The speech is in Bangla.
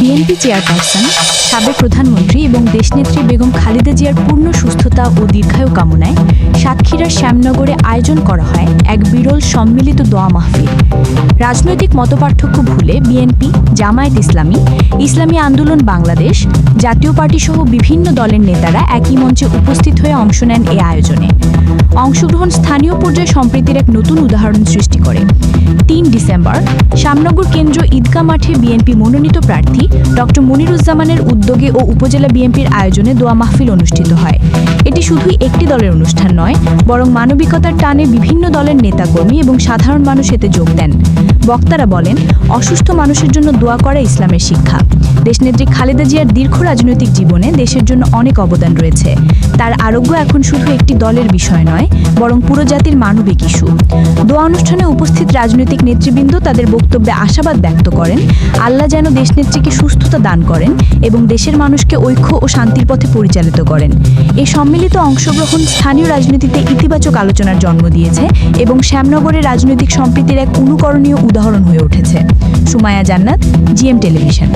বিএনপি চেয়ারপারসন, সাবেক প্রধানমন্ত্রী এবং দেশনেত্রী বেগম খালেদা জিয়ার পূর্ণ সুস্থতা ও দীর্ঘায়ু কামনায় সাতক্ষীরার শ্যামনগরে আয়োজন করা হয় এক বিরল সম্মিলিত দোয়া মাহফিল। রাজনৈতিক মতপার্থক্য ভুলে বিএনপি, জামায়াত ইসলামী ইসলামী আন্দোলন বাংলাদেশ জাতীয় পার্টি সহ বিভিন্ন দলের নেতারা একই মঞ্চে উপস্থিত হয়ে অংশ নেন এ আয়োজনে। অংশগ্রহণ স্থানীয় পর্যায়ে সম্প্রীতির এক নতুন উদাহরণ সৃষ্টি করে। তিন ডিসেম্বর, শ্যামনগর কেন্দ্র ঈদগা মাঠে বিএনপি মনোনীত প্রার্থী ডক্টর মনিরুজ্জামানের উদ্যোগে ও উপজেলা বিএনপির আয়োজনে দোয়া মাহফিল অনুষ্ঠিত হয়। এটি শুধুই একটি দলের অনুষ্ঠান নয়, বরং মানবিকতার টানে বিভিন্ন দলের নেতাকর্মী এবং সাধারণ মানুষ এতে যোগ দেন। বক্তারা বলেন, অসুস্থ মানুষের জন্য দোয়া করা ইসলামের শিক্ষা। দেশনেত্রী খালেদা জিয়ার দীর্ঘ রাজনৈতিক জীবনে দেশের জন্য অনেক অবদান রয়েছে। তার আরোগ্য এখন শুধু একটি দলের বিষয় নয়, বরং পুরো জাতির মানবিক ইস্যু। দোয়া অনুষ্ঠানে উপস্থিত রাজনৈতিক নেতৃবৃন্দ তাদের বক্তব্যে আশাবাদ ব্যক্ত করেন, আল্লাহ যেন দেশনেত্রীকে সুস্থতা দান করেন এবং দেশের মানুষকে ঐক্য ও শান্তির পথে পরিচালিত করেন। এই সম্মিলিত অংশগ্রহণ স্থানীয় রাজনীতিতে ইতিবাচক আলোচনার জন্ম দিয়েছে এবং শ্যামনগরের রাজনৈতিক সম্প্রীতির এক অনুকরণীয় উদাহরণ হয়ে উঠেছে। সুমায়া জান্নাত জিএম টেলিভিশন।